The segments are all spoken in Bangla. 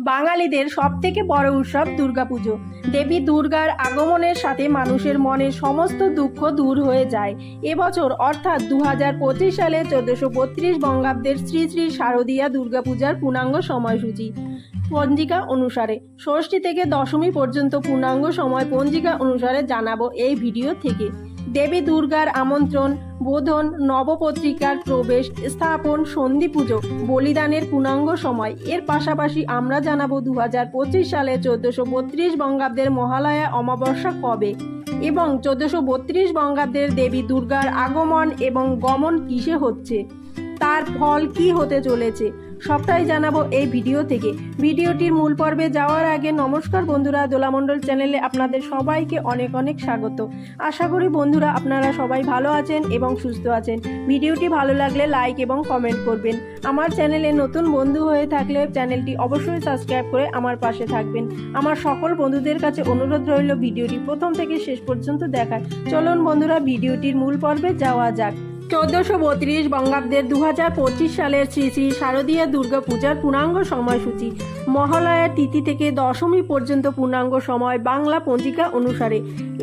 বাঙালিদের সব থেকে বড় উৎসব দুর্গাপুজো। দেবী দুর্গার আগমনের সাথে মানুষের মনে সমস্ত দুঃখ দূর হয়ে যায়। এবছর অর্থাৎ দু হাজার পঁচিশ সালে চোদ্দশো বত্রিশ বঙ্গাব্দের শ্রী শ্রী শারদীয়া দুর্গাপূজার পূর্ণাঙ্গ সময়সূচি পঞ্জিকা অনুসারে। ষষ্ঠী থেকে দশমী পর্যন্ত পূর্ণাঙ্গ সময় পঞ্জিকা অনুসারে জানাব এই ভিডিও থেকে। দেবী দুর্গার আমন্ত্রণ বোধন নবপত্রিকার প্রবেশ স্থাপন সন্ধি পুজো বলিদানের পূর্ণাঙ্গ সময়। এর পাশাপাশি আমরা জানাব দু হাজার পঁচিশ সালে চোদ্দশো বত্রিশ বঙ্গাব্দের মহালয়া অমাবস্যা কবে এবং চোদ্দশো বত্রিশ বঙ্গাব্দের দেবী দুর্গার আগমন এবং গমন কিসে হচ্ছে? তার ফল কি হতে চলেছে? সবটাই জানাব এই ভিডিও থেকে। ভিডিওটির মূল পর্বে যাওয়ার আগে নমস্কার বন্ধুরা, দোলামণ্ডল চ্যানেলে আপনাদের সবাইকে অনেক অনেক স্বাগত। আশা করি বন্ধুরা আপনারা সবাই ভালো আছেন এবং সুস্থ আছেন। ভিডিওটি ভালো লাগলে লাইক এবং কমেন্ট করবেন। আমার চ্যানেলে নতুন বন্ধু হয়ে থাকলে চ্যানেলটি অবশ্যই সাবস্ক্রাইব করে আমার পাশে থাকবেন। আমার সকল বন্ধুদের কাছে অনুরোধ রইল ভিডিওটি প্রথম থেকে শেষ পর্যন্ত দেখার। চলুন বন্ধুরা, ভিডিওটির মূল পর্বে যাওয়া যাক। চোদ্দশো বত্রিশ বঙ্গাব্দের দু হাজার পঁচিশ সালের শ্রী শ্রী শারদীয়া দুর্গা পূজার পূর্ণাঙ্গ সময়সূচি। মহালয়ার তিথি থেকে দশমী পর্যন্ত পূর্ণাঙ্গ সময় বাংলা পঞ্জিকা অনুসারে।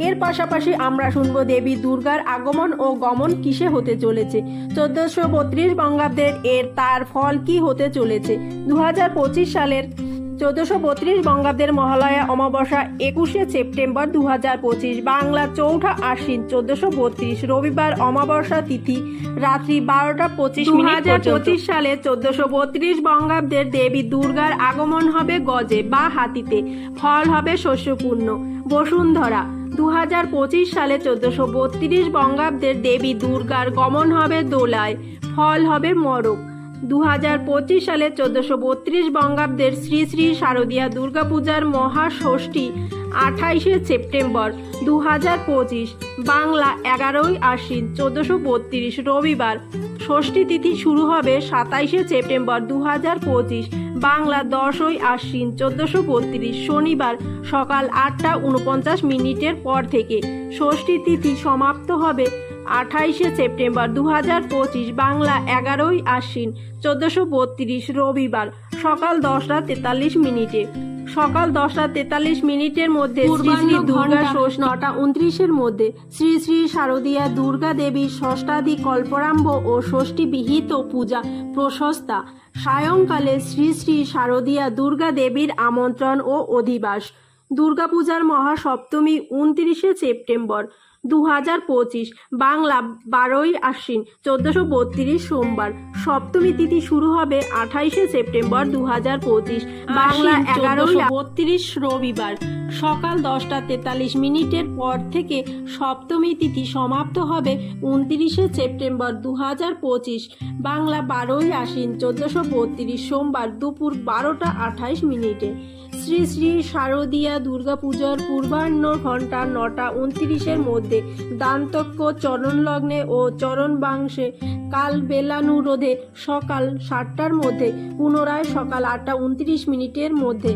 এর পাশাপাশি আমরা শুনব দেবী দুর্গার আগমন ও গমন কিসে হতে চলেছে। চোদ্দশো বত্রিশ বঙ্গাব্দের এর তার ফল কি হতে চলেছে? দু হাজার পঁচিশ সালের চোদ্দশো বত্রিশ বঙ্গাব্দের মহালয়া অমাবস্যা একুশে সেপ্টেম্বর দু হাজার পঁচিশ বাংলা চৌঠা আশ্বিন চোদ্দশো বত্রিশ রবিবার অমাবস্যা তিথি রাত্রি বারোটা পঁচিশ দু হাজার পঁচিশ সালে চোদ্দশো বত্রিশ বঙ্গাব্দের দেবী দুর্গার আগমন হবে গজে বা হাতিতে। ফল হবে শস্যপূর্ণ। বসুন্ধরা দু হাজার পঁচিশ সালে চোদ্দশো বত্রিশ বঙ্গাব্দের দেবী দুর্গার গমন হবে দোলায়। ফল হবে মরক। দু হাজার পঁচিশ সালে চোদ্দশো বত্রিশ বঙ্গাব্দের শ্রী শ্রী শারদীয়া দুর্গাপূজার মহাষষ্ঠী আঠাইশে সেপ্টেম্বর দু হাজার পঁচিশ, বাংলা এগারোই আশ্বিন চোদ্দশো বত্রিশ রবিবার। ষষ্ঠী তিথি শুরু হবে সাতাইশে সেপ্টেম্বর দু হাজার পঁচিশ, বাংলা দশই আশ্বিন চোদ্দশো বত্রিশ শনিবার সকাল আটটা উনপঞ্চাশ মিনিটের পর থেকে। ষষ্ঠী তিথি সমাপ্ত হবে আঠাইশে সেপ্টেম্বর দু হাজার পঁচিশ বাংলা এগারোই আশ্বিন চোদ্দশো বত্রিশ রবিবার সকাল দশটা তেতাল্লিশ মিনিটে। সকাল দশটা তেতাল্লিশ মিনিটের মধ্যে শ্রী শ্রী দুর্গা ষষ্ঠ নটা উনত্রিশের মধ্যে শ্রী শ্রী শারদীয়া দুর্গা দেবীর ষষ্ঠাদি কল্পরাম্ভ ও ষষ্ঠী বিহিত পূজা প্রশস্তা। সায়ংকালে শ্রী শ্রী শারদীয়া দুর্গা দেবীর আমন্ত্রণ ও অধিবাস। দুর্গাপূজার মহাসপ্তমী উনত্রিশে সেপ্টেম্বর দু হাজার পঁচিশ বাংলা বারোই আশ্বিন চোদ্দশো বত্রিশ সোমবার। সপ্তমী তিথি শুরু হবে আঠাইশে সেপ্টেম্বর দু হাজার পঁচিশ বাংলা এগারোই বত্রিশ রবিবার। সকাল দশটা তেতাল্লিশ মিনিটের পর থেকে সপ্তমী তিথি সমাপ্ত হবে উনত্রিশে সেপ্টেম্বর দু হাজার পঁচিশ বাংলা বারোই আশ্বিন চোদ্দশো বত্রিশ সোমবার দুপুর বারোটা আঠাইশ মিনিটে। শ্রী শ্রী শারদীয়া দুর্গাপূজার পূর্বাহ্ন ঘণ্টা নটা উনত্রিশের মধ্যে দান্তক্য চরণ লগ্নে ও চরণ বাংশে কাল বেলানুরোধে সকাল সাতটার মধ্যে পুনরায় সকাল আটটা উনত্রিশ মিনিটের মধ্যে।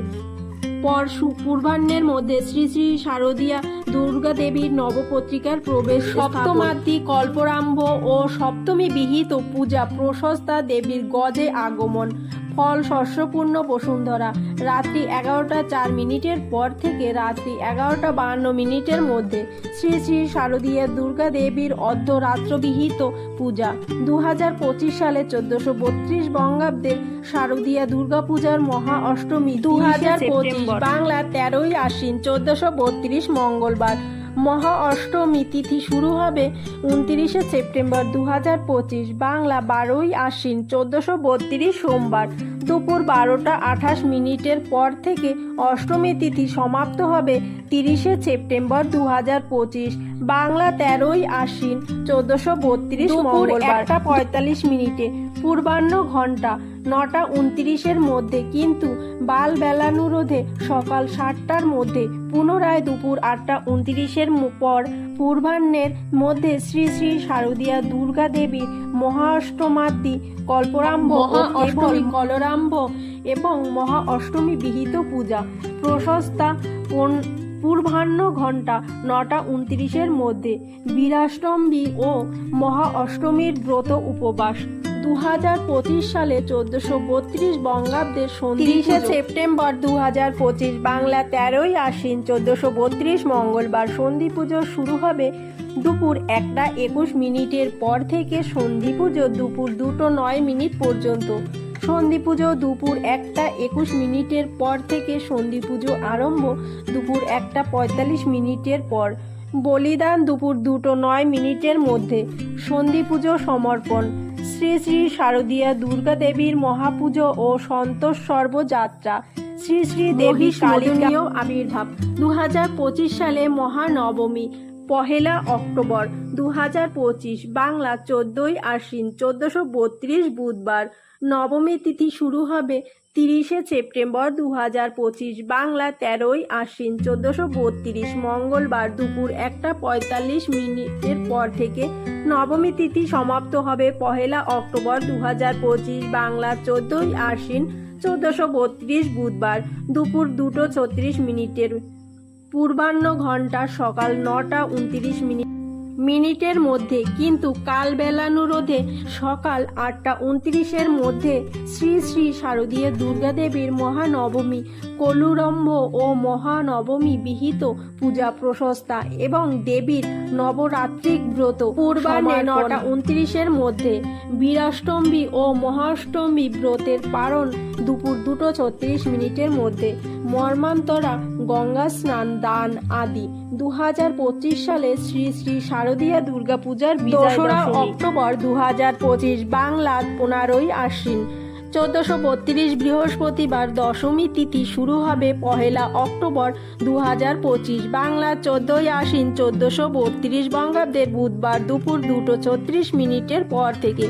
পর পূর্বাহ্নের মধ্যে শ্রী শ্রী শারদীয়া দুর্গা দেবীর নবপত্রিকার প্রবেশ সপ্তমাত্রি কল্পরাম্ভ ও সপ্তমী বিহিত পূজা প্রশস্তা দেবীর গজে আগমন। ফল শস্যপূর্ণ বসুন্ধরা। রাত্রি এগারোটা চার মিনিটের পর থেকে রাত্রি এগারোটা বাহান্ন মিনিটের মধ্যে শ্রী শ্রী শারদীয়া দুর্গা দেবীর অর্ধরাত্রবিহিত পূজা। দু হাজার পঁচিশ সালে চোদ্দশো বত্রিশ বঙ্গাব্দের শারদীয়া দুর্গা পূজার মহা অষ্টমী। দু হাজার পঁচিশ বাংলা তেরোই আশ্বিন চোদ্দশো বত্রিশ মঙ্গলবার। মহা অষ্টমী তিথি শুরু হবে উনত্রিশে সেপ্টেম্বর দু হাজার পঁচিশ বাংলা বারোই আশ্বিন চোদ্দশো বত্রিশ সোমবার। দুপুর বারোটা আঠাশ মিনিটের পর থেকে অষ্টমী তিথি সমাপ্ত হবে তিরিশে সেপ্টেম্বর দু হাজার পঁচিশ বাংলা তেরোই আশ্বিন চোদ্দশো বত্রিশ মঙ্গলবার। একটা পঁয়তাল্লিশ মিনিটে পূর্বাহ্ন ঘণ্টা নটা উনত্রিশের মধ্যে কিন্তু বাল বেলানুরোধে সকাল সাতটার মধ্যে পুনরায় দুপুর আটটা উনত্রিশের পর পূর্বাহ্নের মধ্যে শ্রী শ্রী শারদীয়া দুর্গা দেবীর মহাষ্টমাদ্দি কল্পরাম্ভ কেবল কলরাম্ভ এবং মহা অষ্টমী বিহিত পূজা প্রশস্তা পূর্বাহ্ন ঘণ্টা নটা উনত্রিশের মধ্যে। বীরাষ্টমী ও মহা অষ্টমীর ব্রত উপবাস। দু হাজার পঁচিশ সালে চোদ্দশো বত্রিশ বঙ্গাব্দের তিরিশে সেপ্টেম্বর দু হাজার পঁচিশ বাংলা তেরোই আশ্বিন চোদ্দশো বত্রিশ মঙ্গলবার সন্ধি পুজো শুরু হবে দুপুর একটা একুশ মিনিটের পর থেকে সন্ধি পুজো দুপুর দুটো নয় মিনিট পর্যন্ত। সন্ধি পুজো দুপুর একটা একুশ মিনিটের পর থেকে সন্ধি পুজো আরম্ভ দুপুর একটা পঁয়তাল্লিশ মিনিটের পর। বলিদান দুপুর দুটো নয় মিনিটের মধ্যে। সন্ধি পুজো সমর্পণ। শ্রী শ্রী শারদীয়া দুর্গা দেবীর মহাপুজো ও সন্তোষ সর্বযাত্রা। শ্রী শ্রী দেবী কালীয় আবির্ভাব। দু হাজার পঁচিশ সালে মহানবমী। পহেলা অক্টোবর দু হাজার পঁচিশ বাংলা চোদ্দই আশ্বিন চোদ্দশো বত্রিশ বুধবার। নবমী তিথি শুরু হবে তিরিশে সেপ্টেম্বর দু হাজার পঁচিশ বাংলা তেরোই আশ্বিন চোদ্দশো বত্রিশ মঙ্গলবার দুপুর একটা পঁয়তাল্লিশ মিনিটের পর থেকে নবমী তিথি সমাপ্ত হবে পহেলা অক্টোবর দু হাজার পঁচিশ বাংলা চোদ্দই আশ্বিন চোদ্দশো বত্রিশ বুধবার দুপুর দুটো ছত্রিশ মিনিটের পূর্বাহ্ন ঘণ্টা সকাল নটা উনত্রিশ মিনিট মিনিটের মধ্যে কিন্তু কাল বেলানুরোধে সকাল আটটা উনত্রিশের মধ্যে শ্রী শ্রী শারদীয় দুর্গাদেবীর মহানবমী কলুরম্ভ ও মহানবমী বিহিত পূজা প্রশস্তা এবং দেবীর নবরাত্রিক ব্রত পূর্বাহ্নে নটা উনত্রিশের মধ্যে বীরাষ্টমী ও মহাষ্টমী ব্রতের পারণ দুপুর দুটো ছত্রিশ মিনিটের মধ্যে মর্মান্তরা গঙ্গা স্নান দান আদি। দু হাজার পঁচিশ সালে শ্রী শ্রী শারদীয়া দুর্গাপূজার দোসরা অক্টোবর দু হাজার পঁচিশ বাংলা পনেরোই আশ্বিন। চোদ্দশো বত্রিশ বৃহস্পতিবার দশমী তিথি শুরু হবে পহেলা অক্টোবর দু হাজার পঁচিশ। বাংলা চোদ্দই আশ্বিন চোদ্দশো বত্রিশ বঙ্গাব্দের বুধবার দুপুর দুটো ছত্রিশ মিনিটের পর থেকে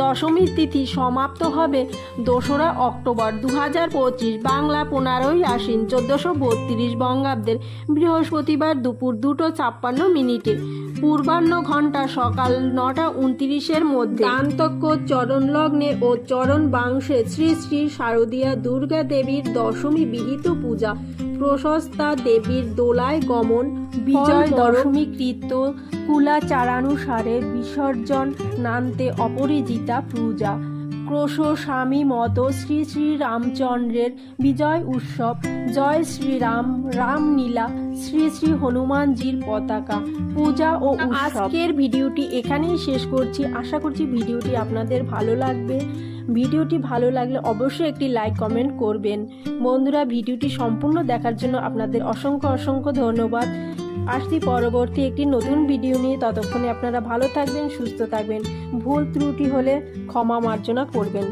দশমীর তিথি সমাপ্ত হবে দোসরা অক্টোবর দু হাজার পঁচিশ। বাংলা পনেরোই আশ্বিন চোদ্দশো বত্রিশ বঙ্গাব্দের বৃহস্পতিবার দুপুর দুটো ছাপ্পান্ন মিনিটে পূর্বাহ্ন ঘণ্টা সকাল নটা উনত্রিশের মধ্যে। দান্তক্য চরণ লগ্নে ও চরণ বাংশে শ্রী শ্রী শারদীয়া দুর্গা দেবীর দশমী বিহিত পূজা প্রশস্তা দেবীর দোলায় গমন বিজয় দশমী কৃত্য কুলাচারানুসারে বিসর্জন নান্তে অপরিজিতা পূজা। স্বামী মত শ্রী শ্রী রামচন্দ্রের বিজয় উৎসব। জয় শ্রীরাম রামলীলা শ্রী শ্রী হনুমানজির পতাকা পূজা ও আজকের ভিডিওটি এখানেই শেষ করছি। আশা করছি ভিডিওটি আপনাদের ভালো লাগবে। ভিডিওটি ভালো লাগলে অবশ্যই একটি লাইক কমেন্ট করবেন। বন্ধুরা ভিডিওটি সম্পূর্ণ দেখার জন্য আপনাদের অসংখ্য অসংখ্য ধন্যবাদ। আসছি পরবর্তী একটি নতুন ভিডিও নিয়ে। ততক্ষণে আপনারা ভালো থাকবেন, সুস্থ থাকবেন। ভুল ত্রুটি হলে ক্ষমা মার্জনা করবেন।